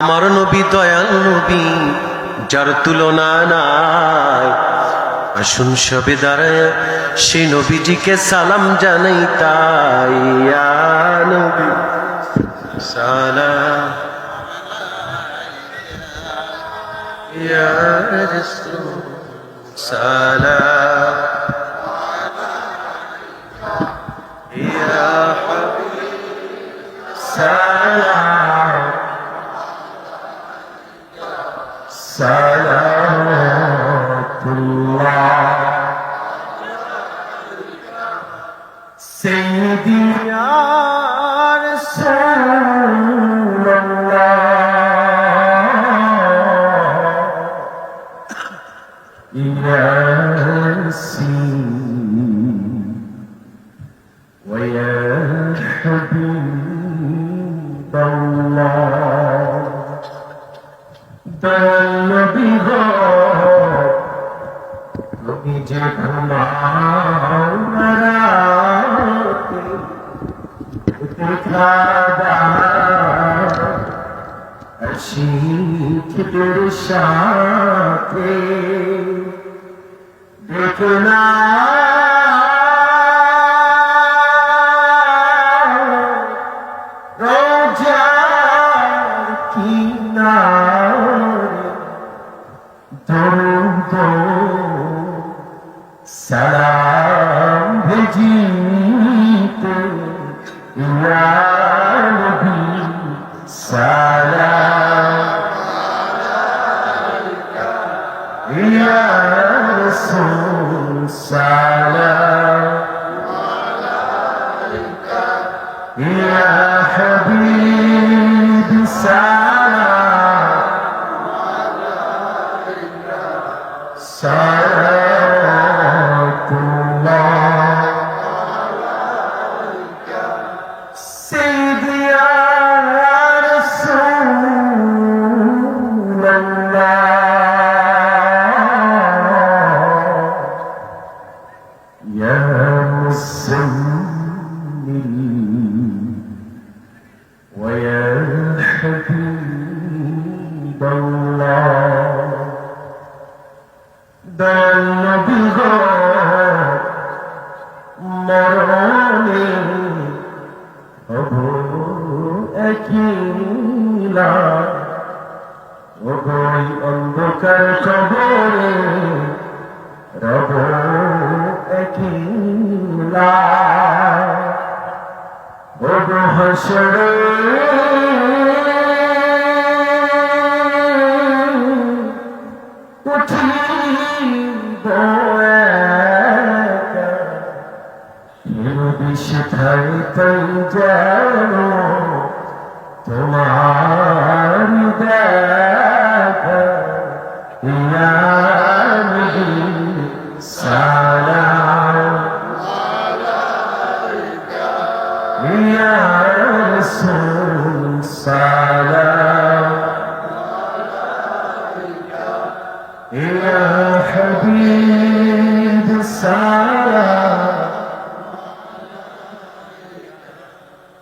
আমার নবী দয়াল নবী, যার তুলনা নাই। আসুন সবে দাঁড়ায় সেই নবীজিকে সালাম জানাই তাই নবী। সালাম। সালাম। صلوات الله سيدي يا رسول الله يا سيدي ويا حبيب الله নবী যে ঘুমাও শিখদের সাথে দেখনা রোজার কিনারে দরুদ সালাম ভেজিতে ইয়া নবী সালাম। ইয়া রাসূল সালাম। ইয়া হাবিব মরণে একিলা ও গই অন্ধকার কবরে রব একিলা ও যেন তোমার দেখা ইয়া নবী সালাম ইয়া রাসূল সালাম يا حبيب السلام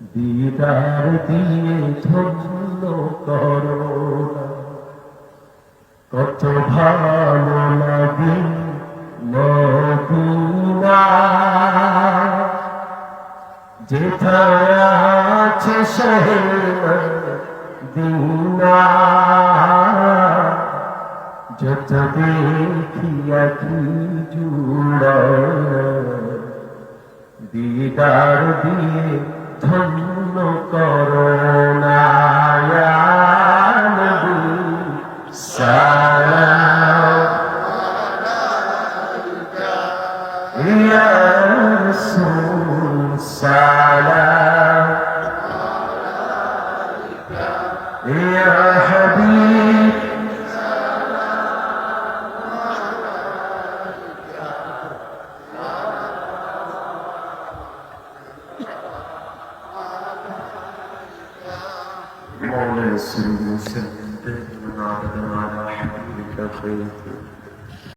দিদার দিয়ে ধন্য করো কত ভালো লাগে মদিনা। যেথায় আছে দিনা যত দেখি আখি জুড়ায়। দিদার দিয়ে ধন্য করুণায়ানবী সালাম ইয়া রাসূল সালাম ইয়া হাবিব مولاي سيدنا سيدنا على حبيبك خير